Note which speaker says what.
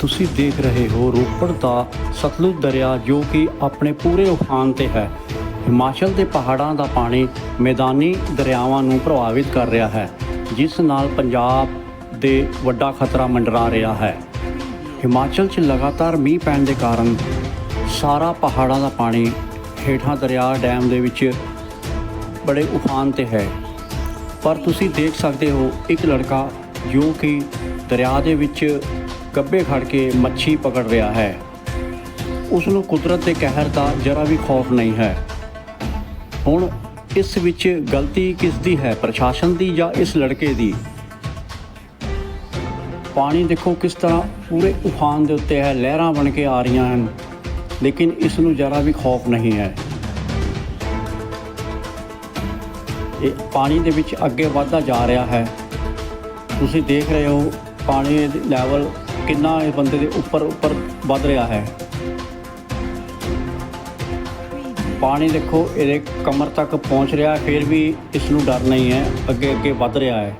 Speaker 1: ਤੁਸੀਂ ਦੇਖ ਰਹੇ ਹੋ ਰੋਪੜ ਦਾ ਸਤਲੁਜ ਦਰਿਆ ਜੋ ਕਿ ਆਪਣੇ ਪੂਰੇ ਉਫਾਨ ਤੇ ਹੈ। ਹਿਮਾਚਲ ਦੇ ਪਹਾੜਾਂ ਦਾ ਪਾਣੀ ਮੈਦਾਨੀ ਦਰਿਆਵਾਂ ਨੂੰ ਪ੍ਰਭਾਵਿਤ ਕਰ ਰਿਹਾ ਹੈ, ਜਿਸ ਨਾਲ ਪੰਜਾਬ ਦੇ ਵੱਡਾ ਖਤਰਾ ਮੰਡਰਾ ਰਿਹਾ ਹੈ। ਹਿਮਾਚਲ 'ਚ ਲਗਾਤਾਰ ਮੀਂਹ ਪੈਣ ਦੇ ਕਾਰਨ ਸਾਰਾ ਪਹਾੜਾਂ ਦਾ ਪਾਣੀ ਹੇਠਾਂ ਦਰਿਆ ਡੈਮ ਦੇ ਵਿੱਚ ਬੜੇ ਉਫਾਨ ਤੇ ਹੈ। ਪਰ ਤੁਸੀਂ ਦੇਖ ਸਕਦੇ ਹੋ ਇੱਕ ਲੜਕਾ ਜੋ ਕਿ ਦਰਿਆ ਦੇ ਵਿੱਚ ਗੱਬੇ ਖੜ ਕੇ ਮੱਛੀ ਪਕੜ ਰਿਹਾ ਹੈ। ਉਸ ਨੂੰ ਕੁਦਰਤ ਦੇ ਕਹਿਰ ਦਾ ਜਰਾ ਵੀ ਖੌਫ ਨਹੀਂ ਹੈ। ਹੁਣ ਇਸ ਵਿੱਚ ਗਲਤੀ ਕਿਸ ਦੀ ਹੈ, ਪ੍ਰਸ਼ਾਸਨ ਦੀ ਜਾਂ ਇਸ ਲੜਕੇ ਦੀ? ਪਾਣੀ ਦੇਖੋ ਕਿਸ ਤਰ੍ਹਾਂ ਪੂਰੇ ਉਫਾਨ ਦੇ ਉੱਤੇ ਹੈ, ਲਹਿਰਾਂ ਬਣ ਕੇ ਆ ਰਹੀਆਂ ਹਨ, ਲੇਕਿਨ ਇਸ ਨੂੰ ਜਰਾ ਵੀ ਖੌਫ ਨਹੀਂ ਹੈ। ਇਹ ਪਾਣੀ ਦੇ ਵਿੱਚ ਅੱਗੇ ਵਧਦਾ ਜਾ ਰਿਹਾ ਹੈ। ਤੁਸੀਂ ਦੇਖ ਰਹੇ ਹੋ, ਪਾਣੀ ਦਾ ਲੈਵਲ ਕਿੰਨਾ ਇਹ ਬੰਦੇ ਦੇ ਉੱਪਰ ਉੱਪਰ ਵੱਧ ਰਿਹਾ ਹੈ। ਪਾਣੀ ਦੇਖੋ, ਇਹਦੇ ਕਮਰ ਤੱਕ ਪਹੁੰਚ ਰਿਹਾ, ਫਿਰ ਵੀ ਇਸ ਨੂੰ ਡਰ ਨਹੀਂ ਹੈ, ਅੱਗੇ ਅੱਗੇ ਵੱਧ ਰਿਹਾ ਹੈ।